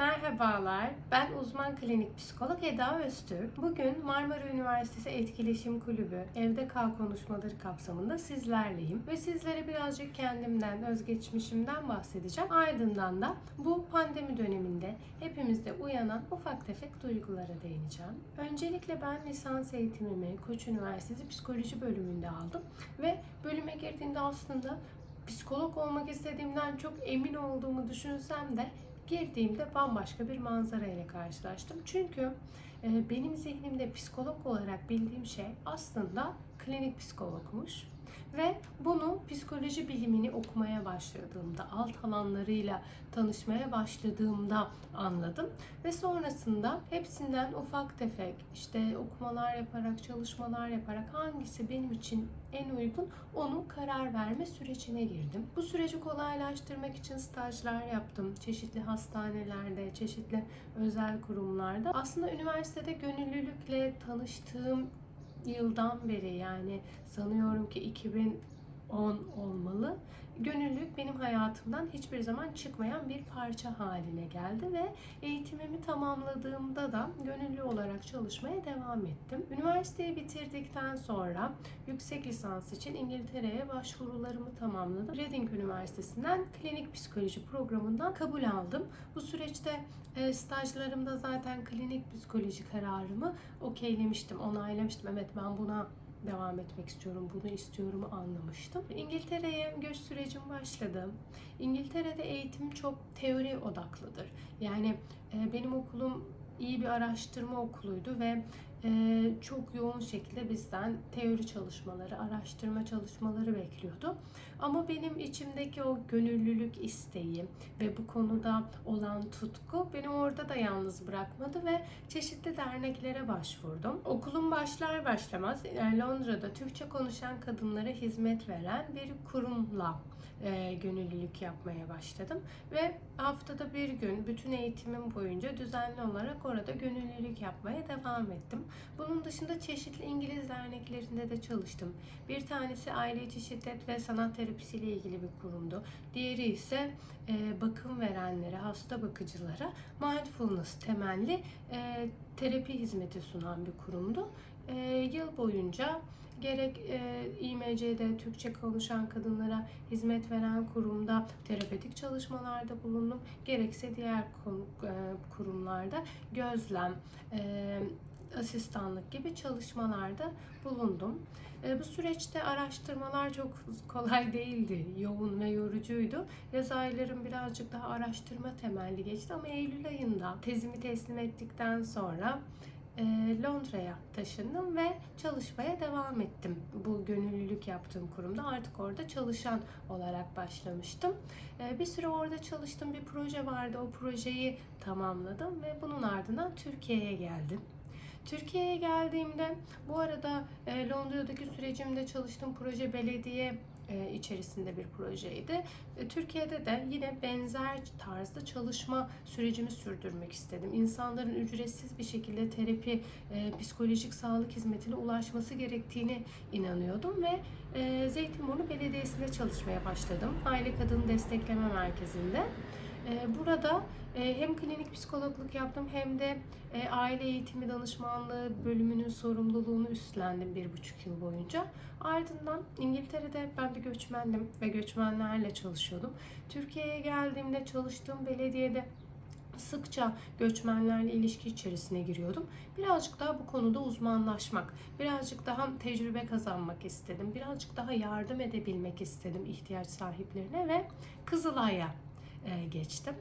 Merhabalar, ben uzman klinik psikolog Eda Öztürk. Bugün Marmara Üniversitesi Etkileşim Kulübü Evde Kal Konuşmaları kapsamında sizlerleyim ve sizlere birazcık kendimden, özgeçmişimden bahsedeceğim. Ardından da bu pandemi döneminde hepimizde uyanan ufak tefek duygulara değineceğim. Öncelikle ben lisans eğitimimi Koç Üniversitesi Psikoloji bölümünde aldım ve bölüme girdiğimde aslında psikolog olmak istediğimden çok emin olduğumu düşünsem de girdiğimde bambaşka bir manzara ile karşılaştım. Çünkü e, benim zihnimde psikolog olarak bildiğim şey aslında klinik psikologmuş. Ve bunu psikoloji bilimini okumaya başladığımda, alt alanlarıyla tanışmaya başladığımda anladım. Ve sonrasında hepsinden ufak tefek işte okumalar yaparak, çalışmalar yaparak hangisi benim için en uygun onu karar verme sürecine girdim. Bu süreci kolaylaştırmak için stajlar yaptım. Çeşitli hastanelerde, çeşitli özel kurumlarda. Aslında üniversitede gönüllülükle tanıştığım yıldan beri yani sanıyorum ki 2010 olmalı. Gönüllülük benim hayatımdan hiçbir zaman çıkmayan bir parça haline geldi ve eğitimimi tamamladığımda da gönüllü olarak çalışmaya devam ettim. Üniversiteyi bitirdikten sonra yüksek lisans için İngiltere'ye başvurularımı tamamladım. Reading Üniversitesi'nden klinik psikoloji programından kabul aldım. Bu süreçte e, stajlarımda zaten klinik psikoloji kararımı okeylemiştim, onaylamıştım. Evet ben buna devam etmek istiyorum, bunu istiyorum anlamıştım. İngiltere'ye göç sürecim başladı. İngiltere'de eğitim çok teori odaklıdır. Yani e, benim okulum iyi bir araştırma okuluydu ve çok yoğun şekilde bizden teori çalışmaları, araştırma çalışmaları bekliyordu. Ama benim içimdeki o gönüllülük isteği ve bu konuda olan tutku beni orada da yalnız bırakmadı ve çeşitli derneklere başvurdum. Okulum başlar başlamaz Londra'da Türkçe konuşan kadınlara hizmet veren bir kurumla e, gönüllülük yapmaya başladım ve haftada bir gün bütün eğitimim boyunca düzenli olarak orada gönüllülük yapmaya devam ettim. Bunun dışında çeşitli İngiliz derneklerinde de çalıştım. Bir tanesi aile içi şiddet ve sanat terapisi ile ilgili bir kurumdu. Diğeri ise e, bakım verenlere, hasta bakıcılara mindfulness temelli e, terapi hizmeti sunan bir kurumdu. E, yıl boyunca gerek e, İMC'de Türkçe konuşan kadınlara hizmet veren kurumda terapetik çalışmalarda bulundum. Gerekse diğer e, kurumlarda gözlem, e, asistanlık gibi çalışmalarda bulundum. E, bu süreçte araştırmalar çok kolay değildi. Yoğun ve yorucuydu. Yaz aylarım birazcık daha araştırma temelli geçti ama Eylül ayında tezimi teslim ettikten sonra e, Londra'ya taşındım ve çalışmaya devam ettim. Bu gönüllülük yaptığım kurumda artık orada çalışan olarak başlamıştım. E, bir süre orada çalıştım. Bir proje vardı. O projeyi tamamladım ve bunun ardından Türkiye'ye geldim. Türkiye'ye geldiğimde bu arada e, Londra'daki sürecimde çalıştığım proje belediye e, içerisinde bir projeydi. E, Türkiye'de de yine benzer tarzda çalışma sürecimi sürdürmek istedim. İnsanların ücretsiz bir şekilde terapi, psikolojik sağlık hizmetine ulaşması gerektiğini inanıyordum ve Zeytinburnu Belediyesi'nde çalışmaya başladım. Aile Kadın Destekleme Merkezi'nde. Burada e, hem klinik psikologluk yaptım hem de e, aile eğitimi danışmanlığı bölümünün sorumluluğunu üstlendim bir buçuk yıl boyunca. Ardından İngiltere'de ben bir göçmendim ve göçmenlerle çalışıyordum. Türkiye'ye geldiğimde çalıştığım belediyede sıkça göçmenlerle ilişki içerisine giriyordum. Birazcık daha bu konuda uzmanlaşmak, birazcık daha tecrübe kazanmak istedim. Birazcık daha yardım edebilmek istedim ihtiyaç sahiplerine ve Kızılay'a e, geçtim.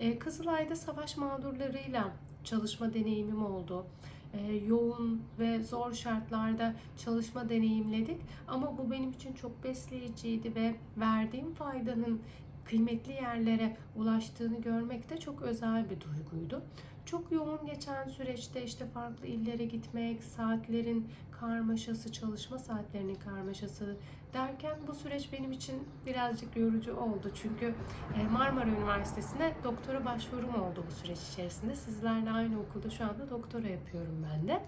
E, Kızılay'da savaş mağdurlarıyla çalışma deneyimim oldu. E, yoğun ve zor şartlarda çalışma deneyimledik ama bu benim için çok besleyiciydi ve verdiğim faydanın kıymetli yerlere ulaştığını görmek de çok özel bir duyguydu. Çok yoğun geçen süreçte işte farklı illere gitmek, saatlerin karmaşası, çalışma saatlerinin karmaşası derken bu süreç benim için birazcık yorucu oldu. Çünkü e, Marmara Üniversitesi'ne doktora başvurum oldu bu süreç içerisinde. Sizlerle aynı okulda şu anda doktora yapıyorum ben de.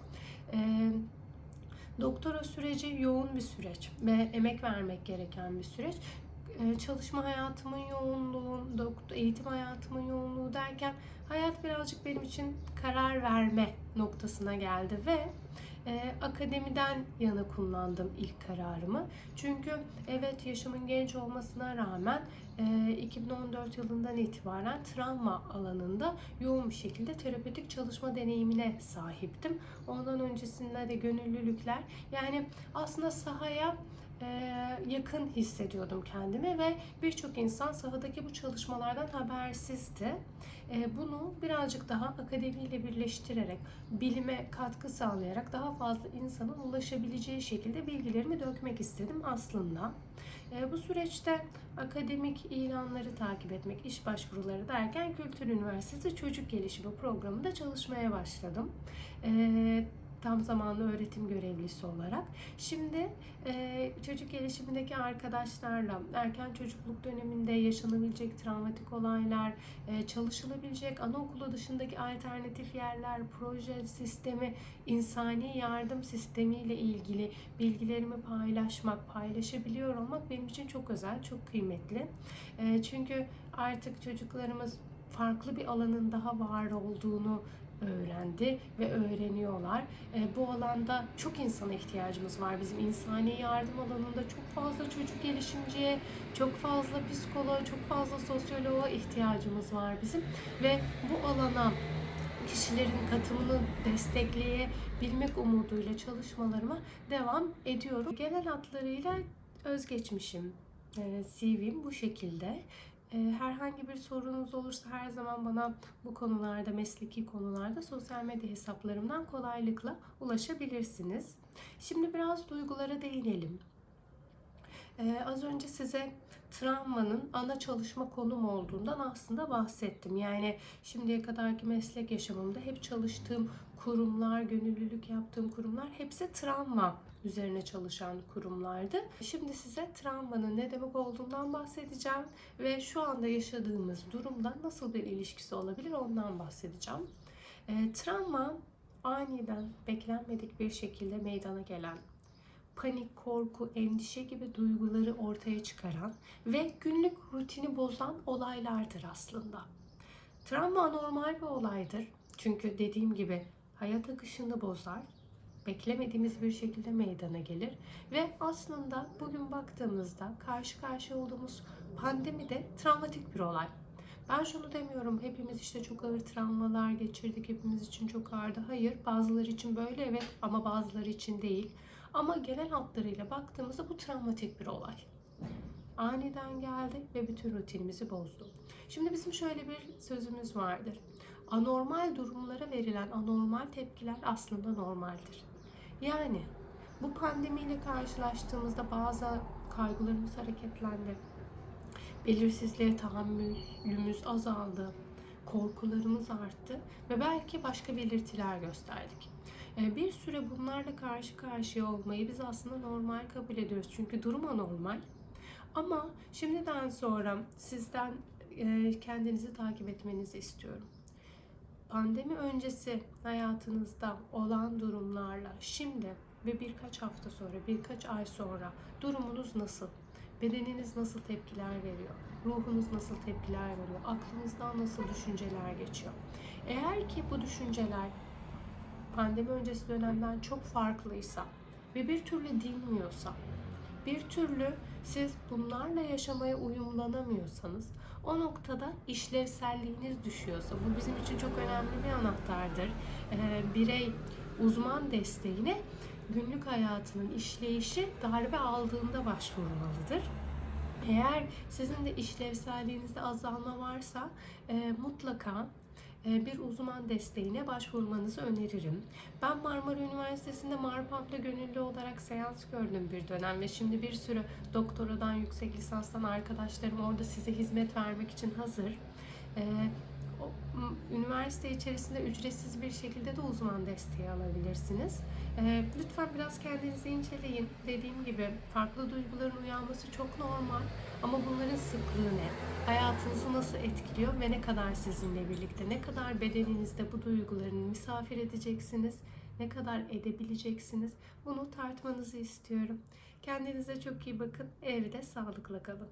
E, Doktora süreci yoğun bir süreç ve emek vermek gereken bir süreç çalışma hayatımın yoğunluğu, eğitim hayatımın yoğunluğu derken hayat birazcık benim için karar verme noktasına geldi ve e, akademiden yana kullandım ilk kararımı. Çünkü evet yaşımın genç olmasına rağmen e, 2014 yılından itibaren travma alanında yoğun bir şekilde terapötik çalışma deneyimine sahiptim. Ondan öncesinde de gönüllülükler yani aslında sahaya e, yakın hissediyordum kendimi ve birçok insan sahadaki bu çalışmalardan habersizdi. E, bunu birazcık daha akademiyle birleştirerek, bilime katkı sağlayarak daha fazla insanın ulaşabileceği şekilde bilgilerimi dökmek istedim aslında. E, bu süreçte akademik ilanları takip etmek, iş başvuruları derken Kültür Üniversitesi Çocuk Gelişimi Programı'nda çalışmaya başladım. Tam zamanlı öğretim görevlisi olarak. Şimdi e, çocuk gelişimindeki arkadaşlarla erken çocukluk döneminde yaşanabilecek travmatik olaylar, e, çalışılabilecek anaokulu dışındaki alternatif yerler, proje sistemi, insani yardım sistemiyle ilgili bilgilerimi paylaşmak, paylaşabiliyor olmak benim için çok özel, çok kıymetli. E, çünkü artık çocuklarımız farklı bir alanın daha var olduğunu öğrendi ve öğreniyorlar. E, bu alanda çok insana ihtiyacımız var. Bizim insani yardım alanında çok fazla çocuk gelişimciye, çok fazla psikoloğa, çok fazla sosyoloğa ihtiyacımız var bizim. Ve bu alana kişilerin katılımını destekleyebilmek umuduyla çalışmalarıma devam ediyorum. Genel hatlarıyla özgeçmişim, e, CV'm bu şekilde. E, herhangi bir sorunuz olursa her zaman bana bu konularda, mesleki konularda sosyal medya hesaplarımdan kolaylıkla ulaşabilirsiniz. Şimdi biraz duygulara değinelim. Ee, az önce size travmanın ana çalışma konum olduğundan aslında bahsettim. Yani şimdiye kadarki meslek yaşamımda hep çalıştığım kurumlar, gönüllülük yaptığım kurumlar hepsi travma üzerine çalışan kurumlardı. Şimdi size travmanın ne demek olduğundan bahsedeceğim ve şu anda yaşadığımız durumdan nasıl bir ilişkisi olabilir ondan bahsedeceğim. E, travma aniden beklenmedik bir şekilde meydana gelen panik, korku, endişe gibi duyguları ortaya çıkaran ve günlük rutini bozan olaylardır aslında. Travma anormal bir olaydır. Çünkü dediğim gibi hayat akışını bozar, beklemediğimiz bir şekilde meydana gelir ve aslında bugün baktığımızda karşı karşıya olduğumuz pandemi de travmatik bir olay. Ben şunu demiyorum hepimiz işte çok ağır travmalar geçirdik hepimiz için çok ağırdı. Hayır bazıları için böyle evet ama bazıları için değil. Ama genel hatlarıyla baktığımızda bu travmatik bir olay. Aniden geldi ve bütün rutinimizi bozdu. Şimdi bizim şöyle bir sözümüz vardır. Anormal durumlara verilen anormal tepkiler aslında normaldir. Yani bu pandemiyle karşılaştığımızda bazı kaygılarımız hareketlendi. Belirsizliğe tahammülümüz azaldı. Korkularımız arttı ve belki başka belirtiler gösterdik. Ee, bir süre bunlarla karşı karşıya olmayı biz aslında normal kabul ediyoruz. Çünkü durum anormal. Ama şimdiden sonra sizden e, kendinizi takip etmenizi istiyorum. Pandemi öncesi hayatınızda olan durumlarla şimdi ve birkaç hafta sonra, birkaç ay sonra durumunuz nasıl? Bedeniniz nasıl tepkiler veriyor? Ruhunuz nasıl tepkiler veriyor? Aklınızdan nasıl düşünceler geçiyor? Eğer ki bu düşünceler pandemi öncesi dönemden çok farklıysa ve bir türlü dinmiyorsa, bir türlü siz bunlarla yaşamaya uyumlanamıyorsanız o noktada işlevselliğiniz düşüyorsa bu bizim için çok önemli bir anahtardır. Ee, birey uzman desteğine günlük hayatının işleyişi darbe aldığında başvurmalıdır. Eğer sizin de işlevselliğinizde azalma varsa e, mutlaka e, bir uzman desteğine başvurmanızı öneririm. Ben Marmara Üniversitesi'nde Marpamp'ta gönüllü olarak seans gördüm bir dönem ve şimdi bir sürü doktoradan, yüksek lisanstan arkadaşlarım orada size hizmet vermek için hazır. Üniversite içerisinde ücretsiz bir şekilde de uzman desteği alabilirsiniz. Ee, lütfen biraz kendinizi inceleyin. Dediğim gibi farklı duyguların uyanması çok normal ama bunların sıklığı ne? Hayatınızı nasıl etkiliyor ve ne kadar sizinle birlikte, ne kadar bedeninizde bu duyguların misafir edeceksiniz, ne kadar edebileceksiniz bunu tartmanızı istiyorum. Kendinize çok iyi bakın, evde sağlıkla kalın.